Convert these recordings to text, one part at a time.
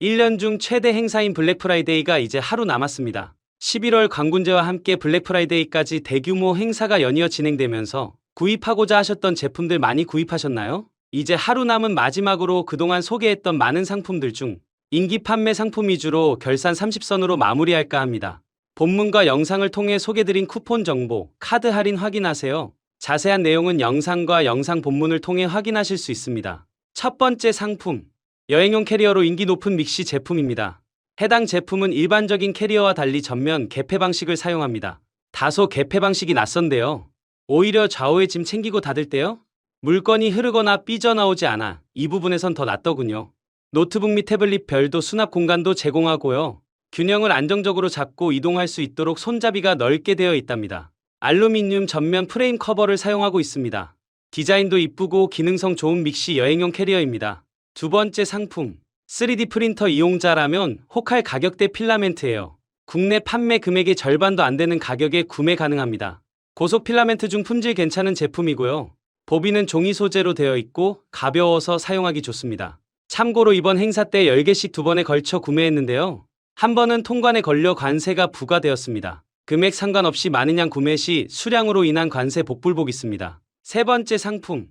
1년 중 최대 행사인 블랙 프라이데이가 이제 하루 남았습니다. 11월 광군제와 함께 블랙 프라이데이까지 대규모 행사가 연이어 진행되면서 구입하고자 하셨던 제품들 많이 구입하셨나요? 이제 하루 남은 마지막으로 그동안 소개했던 많은 상품들 중 인기 판매 상품 위주로 결산 30선으로 마무리할까 합니다. 본문과 영상을 통해 소개드린 쿠폰 정보, 카드 할인 확인하세요. 자세한 내용은 영상과 영상 본문을 통해 확인하실 수 있습니다. 첫 번째 상품. 여행용 캐리어로 인기 높은 믹시 제품입니다. 해당 제품은 일반적인 캐리어와 달리 전면 개폐 방식을 사용합니다. 다소 개폐 방식이 낯선데요. 오히려 좌우에 짐 챙기고 닫을 때요? 물건이 흐르거나 삐져나오지 않아 이 부분에선 더 낫더군요. 노트북 및 태블릿 별도 수납 공간도 제공하고요. 균형을 안정적으로 잡고 이동할 수 있도록 손잡이가 넓게 되어 있답니다. 알루미늄 전면 프레임 커버를 사용하고 있습니다. 디자인도 이쁘고 기능성 좋은 믹시 여행용 캐리어입니다. 두 번째 상품. 3D 프린터 이용자라면 혹할 가격대 필라멘트예요. 국내 판매 금액의 절반도 안 되는 가격에 구매 가능합니다. 고속 필라멘트 중 품질 괜찮은 제품이고요. 보비는 종이 소재로 되어 있고 가벼워서 사용하기 좋습니다. 참고로 이번 행사 때 10개씩 두 번에 걸쳐 구매했는데요. 한 번은 통관에 걸려 관세가 부과되었습니다. 금액 상관없이 많은 양 구매 시 수량으로 인한 관세 복불복 있습니다. 세 번째 상품.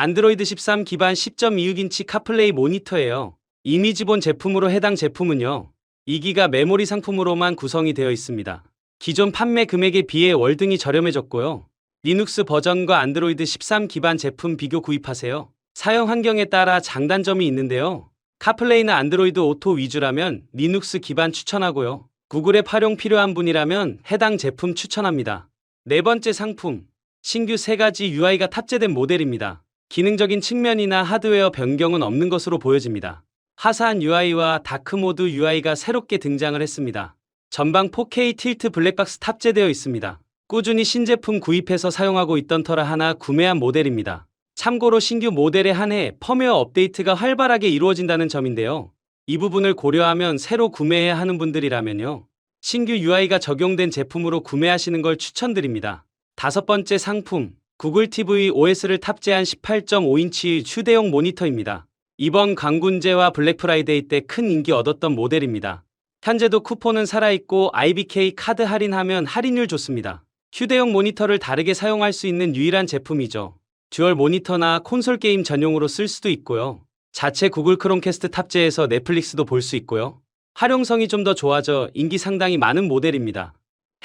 안드로이드 13 기반 10.26인치 카플레이 모니터예요. 이미 지본 제품으로 해당 제품은요. 2기가 메모리 상품으로만 구성이 되어 있습니다. 기존 판매 금액에 비해 월등히 저렴해졌고요. 리눅스 버전과 안드로이드 13 기반 제품 비교 구입하세요. 사용 환경에 따라 장단점이 있는데요. 카플레이는 안드로이드 오토 위주라면 리눅스 기반 추천하고요. 구글의 활용 필요한 분이라면 해당 제품 추천합니다. 네 번째 상품. 신규 세 가지 UI가 탑재된 모델입니다. 기능적인 측면이나 하드웨어 변경은 없는 것으로 보여집니다. 화사한 UI와 다크모드 UI가 새롭게 등장을 했습니다. 전방 4K 틸트 블랙박스 탑재되어 있습니다. 꾸준히 신제품 구입해서 사용하고 있던 터라 하나 구매한 모델입니다. 참고로 신규 모델에 한해 펌웨어 업데이트가 활발하게 이루어진다는 점인데요. 이 부분을 고려하면 새로 구매해야 하는 분들이라면요. 신규 UI가 적용된 제품으로 구매하시는 걸 추천드립니다. 다섯 번째 상품. 구글 TV OS를 탑재한 18.5인치 휴대용 모니터입니다. 이번 광군제와 블랙프라이데이 때 큰 인기 얻었던 모델입니다. 현재도 쿠폰은 살아있고 IBK 카드 할인하면 할인율 좋습니다. 휴대용 모니터를 다르게 사용할 수 있는 유일한 제품이죠. 듀얼 모니터나 콘솔 게임 전용으로 쓸 수도 있고요. 자체 구글 크롬캐스트 탑재해서 넷플릭스도 볼 수 있고요. 활용성이 좀 더 좋아져 인기 상당히 많은 모델입니다.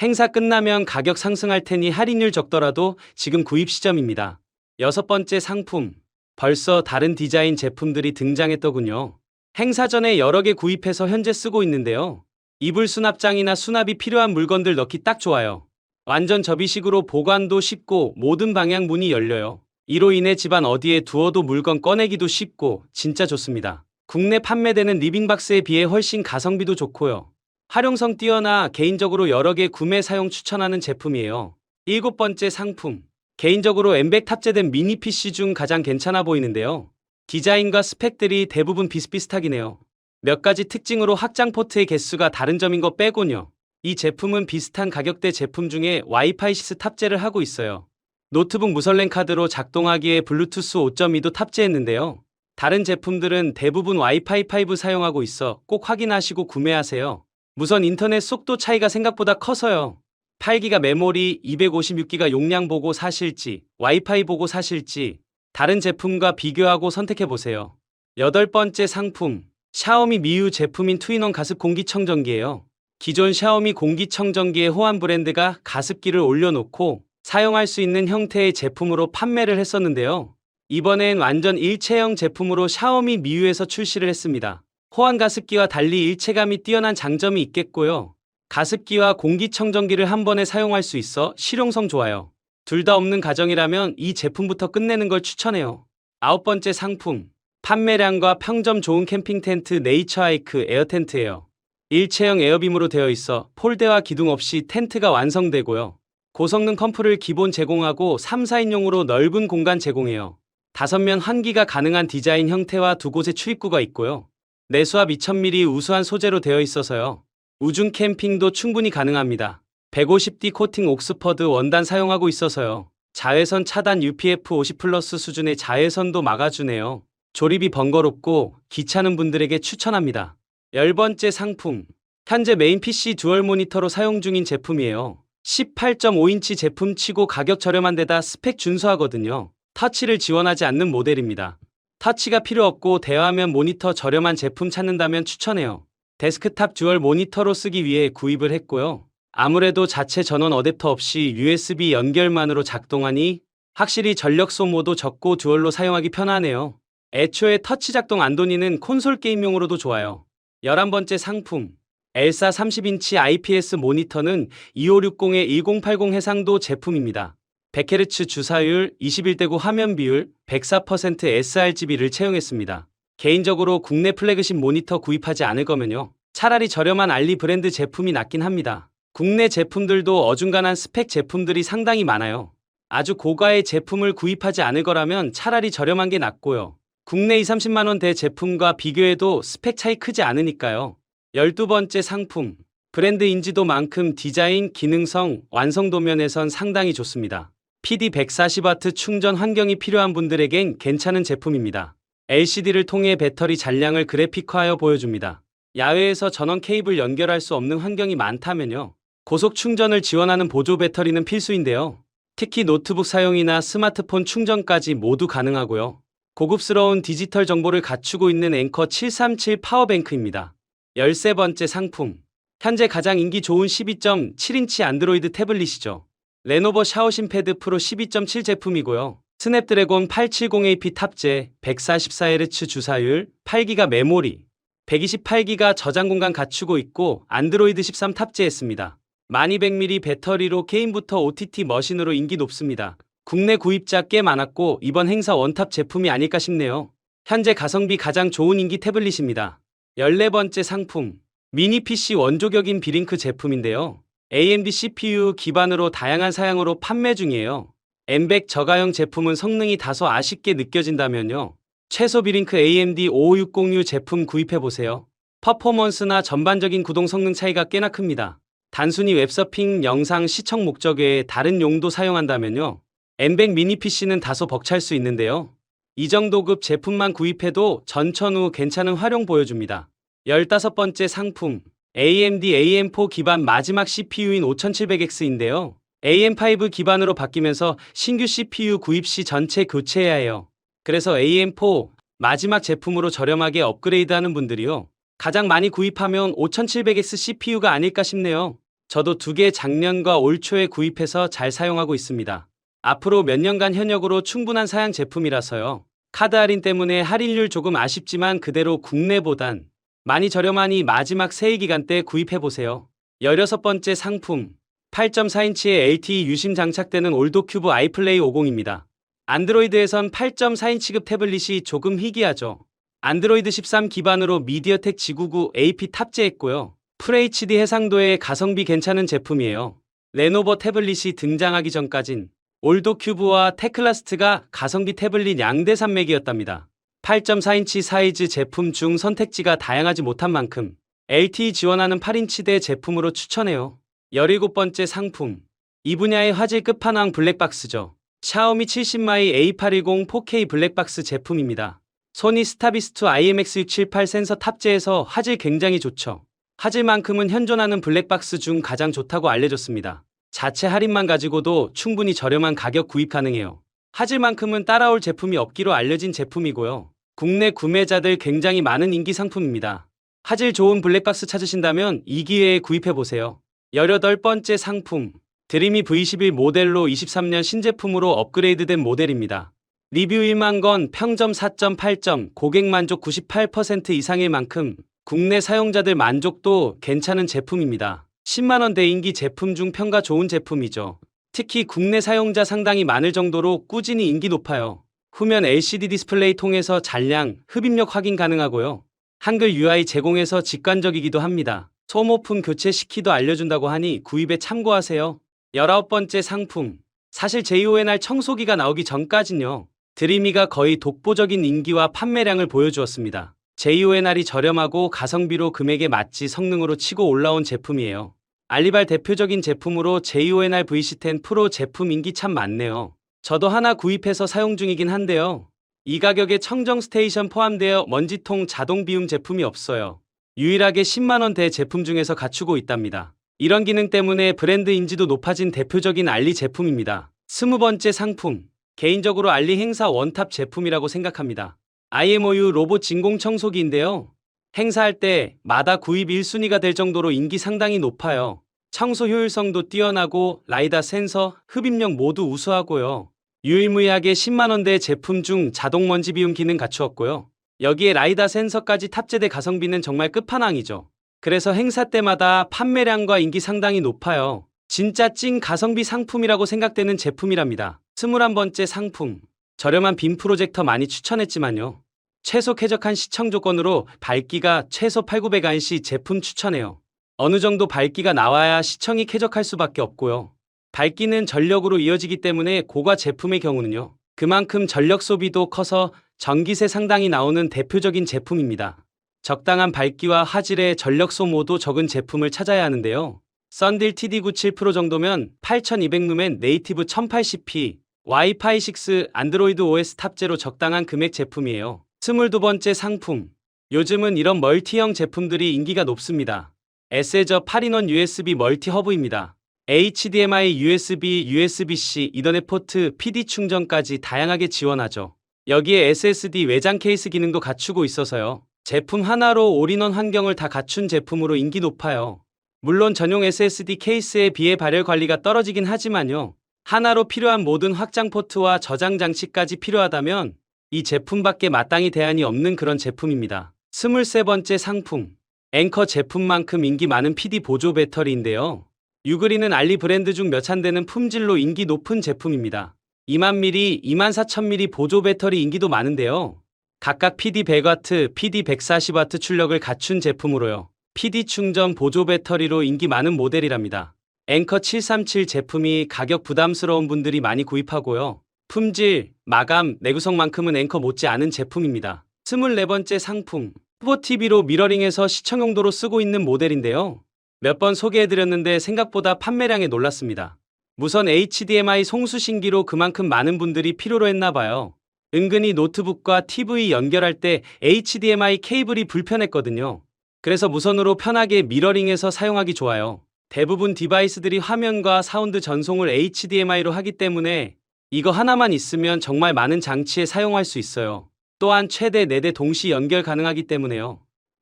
행사 끝나면 가격 상승할 테니 할인율 적더라도 지금 구입 시점입니다. 여섯 번째 상품. 벌써 다른 디자인 제품들이 등장했더군요. 행사 전에 여러 개 구입해서 현재 쓰고 있는데요. 이불 수납장이나 수납이 필요한 물건들 넣기 딱 좋아요. 완전 접이식으로 보관도 쉽고 모든 방향 문이 열려요. 이로 인해 집안 어디에 두어도 물건 꺼내기도 쉽고 진짜 좋습니다. 국내 판매되는 리빙박스에 비해 훨씬 가성비도 좋고요. 활용성 뛰어나 개인적으로 여러 개 구매 사용 추천하는 제품이에요. 일곱 번째 상품. 개인적으로 엠백 탑재된 미니 PC 중 가장 괜찮아 보이는데요. 디자인과 스펙들이 대부분 비슷비슷하긴 해요. 몇 가지 특징으로 확장 포트의 개수가 다른 점인 것 빼곤요. 이 제품은 비슷한 가격대 제품 중에 와이파이 6 탑재를 하고 있어요. 노트북 무선랜 카드로 작동하기에 블루투스 5.2도 탑재했는데요. 다른 제품들은 대부분 와이파이 5 사용하고 있어 꼭 확인하시고 구매하세요. 무선 인터넷 속도 차이가 생각보다 커서요. 8기가 메모리, 256기가 용량 보고 사실지, 와이파이 보고 사실지, 다른 제품과 비교하고 선택해 보세요. 여덟 번째 상품. 샤오미 미유 제품인 투인원 가습 공기청정기예요. 기존 샤오미 공기청정기의 호환 브랜드가 가습기를 올려놓고 사용할 수 있는 형태의 제품으로 판매를 했었는데요. 이번엔 완전 일체형 제품으로 샤오미 미유에서 출시를 했습니다. 호환 가습기와 달리 일체감이 뛰어난 장점이 있겠고요. 가습기와 공기청정기를 한 번에 사용할 수 있어 실용성 좋아요. 둘 다 없는 가정이라면 이 제품부터 끝내는 걸 추천해요. 아홉 번째 상품. 판매량과 평점 좋은 캠핑 텐트 네이처 하이크 에어 텐트예요. 일체형 에어빔으로 되어 있어 폴대와 기둥 없이 텐트가 완성되고요. 고성능 컴프를 기본 제공하고 3, 4인용으로 넓은 공간 제공해요. 다섯 면 환기가 가능한 디자인 형태와 두 곳에 출입구가 있고요. 내수압 2000mm 우수한 소재로 되어 있어서요. 우중 캠핑도 충분히 가능합니다. 150D 코팅 옥스퍼드 원단 사용하고 있어서요. 자외선 차단 UPF 50 플러스 수준의 자외선도 막아주네요. 조립이 번거롭고 귀찮은 분들에게 추천합니다. 10번째 상품. 현재 메인 PC 듀얼 모니터로 사용 중인 제품이에요. 18.5인치 제품 치고 가격 저렴한 데다 스펙 준수하거든요. 터치를 지원하지 않는 모델입니다. 터치가 필요 없고 대화면 모니터 저렴한 제품 찾는다면 추천해요. 데스크탑 듀얼 모니터로 쓰기 위해 구입을 했고요. 아무래도 자체 전원 어댑터 없이 USB 연결만으로 작동하니 확실히 전력 소모도 적고 듀얼로 사용하기 편하네요. 애초에 터치 작동 안도니는 콘솔 게임용으로도 좋아요. 11번째 상품. 엘사 30인치 IPS 모니터는 2560의 1080 해상도 제품입니다. 100Hz 주사율, 21대9 화면 비율, 104% sRGB를 채용했습니다. 개인적으로 국내 플래그십 모니터 구입하지 않을 거면요. 차라리 저렴한 알리 브랜드 제품이 낫긴 합니다. 국내 제품들도 어중간한 스펙 제품들이 상당히 많아요. 아주 고가의 제품을 구입하지 않을 거라면 차라리 저렴한 게 낫고요. 국내 2, 30만원대 제품과 비교해도 스펙 차이 크지 않으니까요. 12번째 상품. 브랜드 인지도만큼 디자인, 기능성, 완성도 면에선 상당히 좋습니다. PD 140W 충전 환경이 필요한 분들에겐 괜찮은 제품입니다. LCD를 통해 배터리 잔량을 그래픽화하여 보여줍니다. 야외에서 전원 케이블 연결할 수 없는 환경이 많다면요. 고속 충전을 지원하는 보조 배터리는 필수인데요. 특히 노트북 사용이나 스마트폰 충전까지 모두 가능하고요. 고급스러운 디지털 정보를 갖추고 있는 앵커 737 파워뱅크입니다. 13번째 상품. 현재 가장 인기 좋은 12.7인치 안드로이드 태블릿이죠. 레노버 샤오신 패드 프로 12.7 제품이고요. 스냅드래곤 870AP 탑재, 144Hz 주사율, 8기가 메모리, 128기가 저장 공간 갖추고 있고 안드로이드 13 탑재했습니다. 1200mAh 배터리로 게임부터 OTT 머신으로 인기 높습니다. 국내 구입자 꽤 많았고 이번 행사 원탑 제품이 아닐까 싶네요. 현재 가성비 가장 좋은 인기 태블릿입니다. 14번째 상품. 미니 PC 원조격인 비링크 제품인데요. AMD CPU 기반으로 다양한 사양으로 판매 중이에요. M100 저가형 제품은 성능이 다소 아쉽게 느껴진다면요. 최소 비링크 AMD 5560U 제품 구입해보세요. 퍼포먼스나 전반적인 구동 성능 차이가 꽤나 큽니다. 단순히 웹서핑, 영상 시청 목적 외에 다른 용도 사용한다면요. M100 미니 PC는 다소 벅찰 수 있는데요. 이 정도급 제품만 구입해도 전천 후 괜찮은 활용 보여줍니다. 15번째 상품. AMD AM4 기반 마지막 CPU인 5700X인데요. AM5 기반으로 바뀌면서 신규 CPU 구입 시 전체 교체해야 해요. 그래서 AM4 마지막 제품으로 저렴하게 업그레이드하는 분들이요. 가장 많이 구입하면 5700X CPU가 아닐까 싶네요. 저도 두 개 작년과 올 초에 구입해서 잘 사용하고 있습니다. 앞으로 몇 년간 현역으로 충분한 사양 제품이라서요. 카드 할인 때문에 할인율 조금 아쉽지만 그대로 국내보단 많이 저렴하니 마지막 세일 기간 때 구입해보세요. 16번째 상품. 8.4인치의 LTE 유심 장착되는 올도큐브 아이플레이 50입니다. 안드로이드에선 8.4인치급 태블릿이 조금 희귀하죠. 안드로이드 13 기반으로 미디어텍 G99 AP 탑재했고요. FHD 해상도의 가성비 괜찮은 제품이에요. 레노버 태블릿이 등장하기 전까진 올도큐브와 테클라스트가 가성비 태블릿 양대 산맥이었답니다. 8.4인치 사이즈 제품 중 선택지가 다양하지 못한 만큼 LTE 지원하는 8인치대 제품으로 추천해요. 17번째 상품. 이 분야의 화질 끝판왕 블랙박스죠. 샤오미 70마이 A810 4K 블랙박스 제품입니다. 소니 스타비스트 IMX678 센서 탑재해서 화질 굉장히 좋죠. 화질만큼은 현존하는 블랙박스 중 가장 좋다고 알려졌습니다. 자체 할인만 가지고도 충분히 저렴한 가격 구입 가능해요. 화질만큼은 따라올 제품이 없기로 알려진 제품이고요. 국내 구매자들 굉장히 많은 인기 상품입니다. 화질 좋은 블랙박스 찾으신다면 이 기회에 구입해보세요. 18번째 상품. 드리미 V11 모델로 23년 신제품으로 업그레이드된 모델입니다. 리뷰 1만 건, 평점 4.8점, 고객 만족 98% 이상일 만큼 국내 사용자들 만족도 괜찮은 제품입니다. 10만원 대 인기 제품 중 평가 좋은 제품이죠. 특히 국내 사용자 상당히 많을 정도로 꾸준히 인기 높아요. 후면 LCD 디스플레이 통해서 잔량, 흡입력 확인 가능하고요. 한글 UI 제공해서 직관적이기도 합니다. 소모품 교체 시키도 알려준다고 하니 구입에 참고하세요. 19번째 상품. 사실 JONR 청소기가 나오기 전까진요. 드리미가 거의 독보적인 인기와 판매량을 보여주었습니다. JONR이 저렴하고 가성비로 금액에 맞지 성능으로 치고 올라온 제품이에요. 알리발 대표적인 제품으로 JONR VC10 프로 제품 인기 참 많네요. 저도 하나 구입해서 사용 중이긴 한데요. 이 가격에 청정 스테이션 포함되어 먼지통 자동 비움 제품이 없어요. 유일하게 10만원대 제품 중에서 갖추고 있답니다. 이런 기능 때문에 브랜드 인지도 높아진 대표적인 알리 제품입니다. 스무 번째 상품. 개인적으로 알리 행사 원탑 제품이라고 생각합니다. IMOU 로봇 진공 청소기인데요. 행사할 때 마다 구입 1순위가 될 정도로 인기 상당히 높아요. 청소 효율성도 뛰어나고 라이다 센서, 흡입력 모두 우수하고요. 유일무이하게 10만원대 제품 중 자동 먼지 비움 기능 갖추었고요. 여기에 라이다 센서까지 탑재돼 가성비는 정말 끝판왕이죠. 그래서 행사 때마다 판매량과 인기 상당히 높아요. 진짜 찐 가성비 상품이라고 생각되는 제품이랍니다. 21번째 상품. 저렴한 빔 프로젝터 많이 추천했지만요. 최소 쾌적한 시청 조건으로 밝기가 최소 8900안시 제품 추천해요. 어느 정도 밝기가 나와야 시청이 쾌적할 수밖에 없고요. 밝기는 전력으로 이어지기 때문에 고가 제품의 경우는요. 그만큼 전력 소비도 커서 전기세 상당히 나오는 대표적인 제품입니다. 적당한 밝기와 화질의 전력 소모도 적은 제품을 찾아야 하는데요. 썬딜 TD97 프로 정도면 8200루멘 네이티브 1080p, 와이파이 6 안드로이드 OS 탑재로 적당한 금액 제품이에요. 22번째 상품. 요즘은 이런 멀티형 제품들이 인기가 높습니다. 에세저 8인원 USB 멀티 허브입니다. HDMI, USB, USB-C, 이더넷 포트, PD 충전까지 다양하게 지원하죠. 여기에 SSD 외장 케이스 기능도 갖추고 있어서요. 제품 하나로 올인원 환경을 다 갖춘 제품으로 인기 높아요. 물론 전용 SSD 케이스에 비해 발열 관리가 떨어지긴 하지만요. 하나로 필요한 모든 확장 포트와 저장 장치까지 필요하다면 이 제품밖에 마땅히 대안이 없는 그런 제품입니다. 23번째 상품. 앵커 제품만큼 인기 많은 PD 보조 배터리인데요. 유그리는 알리 브랜드 중 몇 안 되는 품질로 인기 높은 제품입니다. 2만 mAh, 2만 4천 mAh 보조 배터리 인기도 많은데요. 각각 PD 100W, PD 140W 출력을 갖춘 제품으로요. PD 충전 보조 배터리로 인기 많은 모델이랍니다. 앵커 737 제품이 가격 부담스러운 분들이 많이 구입하고요. 품질, 마감, 내구성만큼은 앵커 못지 않은 제품입니다. 24번째 상품. 후보 TV로 미러링해서 시청 용도로 쓰고 있는 모델인데요. 몇 번 소개해드렸는데 생각보다 판매량에 놀랐습니다. 무선 HDMI 송수신기로 그만큼 많은 분들이 필요로 했나봐요. 은근히 노트북과 TV 연결할 때 HDMI 케이블이 불편했거든요. 그래서 무선으로 편하게 미러링해서 사용하기 좋아요. 대부분 디바이스들이 화면과 사운드 전송을 HDMI로 하기 때문에 이거 하나만 있으면 정말 많은 장치에 사용할 수 있어요. 또한 최대 4대 동시 연결 가능하기 때문에요.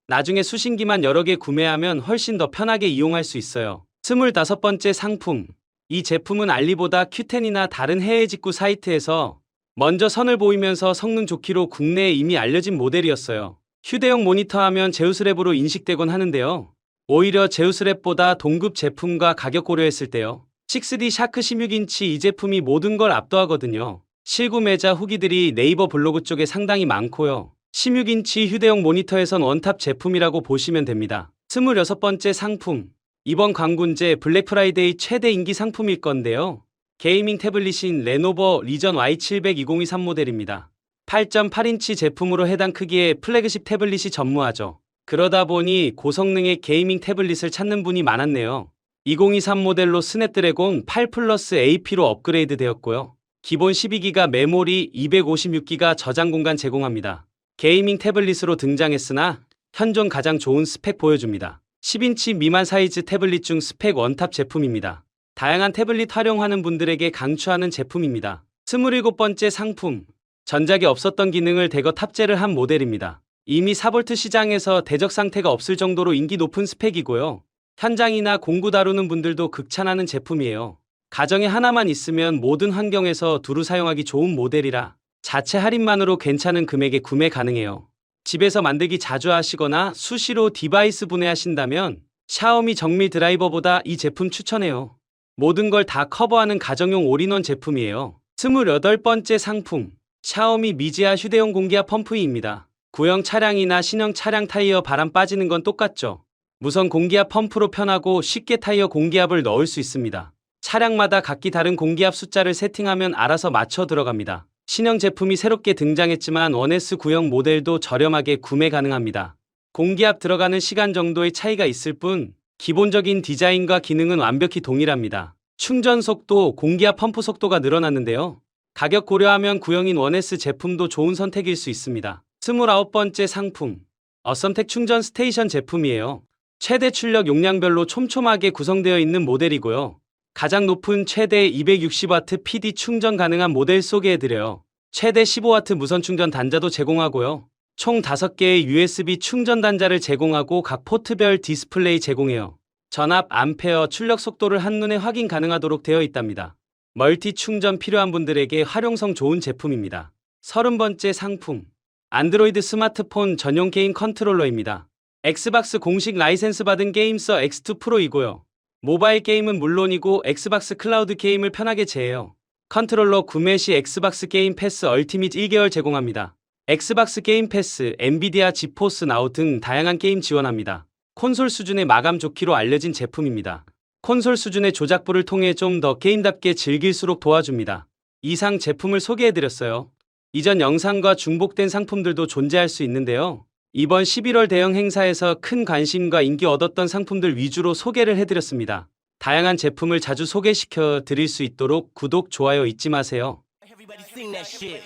나중에 수신기만 여러 개 구매하면 훨씬 더 편하게 이용할 수 있어요. 25번째 상품. 이 제품은 알리보다 큐텐이나 다른 해외 직구 사이트에서 먼저 선을 보이면서 성능 좋기로 국내에 이미 알려진 모델이었어요. 휴대용 모니터 하면 제우스랩으로 인식되곤 하는데요. 오히려 제우스랩보다 동급 제품과 가격 고려했을 때요. 6D 샤크 16인치 이 제품이 모든 걸 압도하거든요. 실구매자 후기들이 네이버 블로그 쪽에 상당히 많고요. 16인치 휴대용 모니터에선 원탑 제품이라고 보시면 됩니다. 26번째 상품. 이번 광군제 블랙 프라이데이 최대 인기 상품일 건데요. 게이밍 태블릿인 레노버 리전 Y700 2023 모델입니다. 8.8인치 제품으로 해당 크기의 플래그십 태블릿이 전무하죠. 그러다 보니 고성능의 게이밍 태블릿을 찾는 분이 많았네요. 2023 모델로 스냅드래곤 8 플러스 AP로 업그레이드 되었고요. 기본 12기가 메모리 256기가 저장 공간 제공합니다. 게이밍 태블릿으로 등장했으나 현존 가장 좋은 스펙 보여줍니다. 10인치 미만 사이즈 태블릿 중 스펙 원탑 제품입니다. 다양한 태블릿 활용하는 분들에게 강추하는 제품입니다. 27번째 상품. 전작에 없었던 기능을 대거 탑재를 한 모델입니다. 이미 4V 시장에서 대적 상태가 없을 정도로 인기 높은 스펙이고요. 현장이나 공구 다루는 분들도 극찬하는 제품이에요. 가정에 하나만 있으면 모든 환경에서 두루 사용하기 좋은 모델이라 자체 할인만으로 괜찮은 금액에 구매 가능해요. 집에서 만들기 자주 하시거나 수시로 디바이스 분해하신다면 샤오미 정밀 드라이버보다 이 제품 추천해요. 모든 걸 다 커버하는 가정용 올인원 제품이에요. 28번째 상품. 샤오미 미지아 휴대용 공기압 펌프입니다. 구형 차량이나 신형 차량 타이어 바람 빠지는 건 똑같죠. 무선 공기압 펌프로 편하고 쉽게 타이어 공기압을 넣을 수 있습니다. 차량마다 각기 다른 공기압 숫자를 세팅하면 알아서 맞춰 들어갑니다. 신형 제품이 새롭게 등장했지만 1S 구형 모델도 저렴하게 구매 가능합니다. 공기압 들어가는 시간 정도의 차이가 있을 뿐 기본적인 디자인과 기능은 완벽히 동일합니다. 충전 속도, 공기압 펌프 속도가 늘어났는데요. 가격 고려하면 구형인 1S 제품도 좋은 선택일 수 있습니다. 29번째 상품. 어썸텍 충전 스테이션 제품이에요. 최대 출력 용량별로 촘촘하게 구성되어 있는 모델이고요. 가장 높은 최대 260W PD 충전 가능한 모델 소개해드려요. 최대 15W 무선 충전 단자도 제공하고요. 총 5개의 USB 충전 단자를 제공하고 각 포트별 디스플레이 제공해요. 전압, 암페어, 출력 속도를 한눈에 확인 가능하도록 되어 있답니다. 멀티 충전 필요한 분들에게 활용성 좋은 제품입니다. 30번째 상품. 안드로이드 스마트폰 전용 게임 컨트롤러입니다. 엑스박스 공식 라이센스 받은 게임서 X2 프로이고요. 모바일 게임은 물론이고 엑스박스 클라우드 게임을 편하게 제해요. 컨트롤러 구매 시 엑스박스 게임 패스 얼티밋 1개월 제공합니다. 엑스박스 게임 패스, 엔비디아 지포스 나우 등 다양한 게임 지원합니다. 콘솔 수준의 마감 좋기로 알려진 제품입니다. 콘솔 수준의 조작부를 통해 좀 더 게임답게 즐길수록 도와줍니다. 이상 제품을 소개해드렸어요. 이전 영상과 중복된 상품들도 존재할 수 있는데요. 이번 11월 대형 행사에서 큰 관심과 인기 얻었던 상품들 위주로 소개를 해드렸습니다. 다양한 제품을 자주 소개시켜 드릴 수 있도록 구독, 좋아요 잊지 마세요. Everybody sing that shit.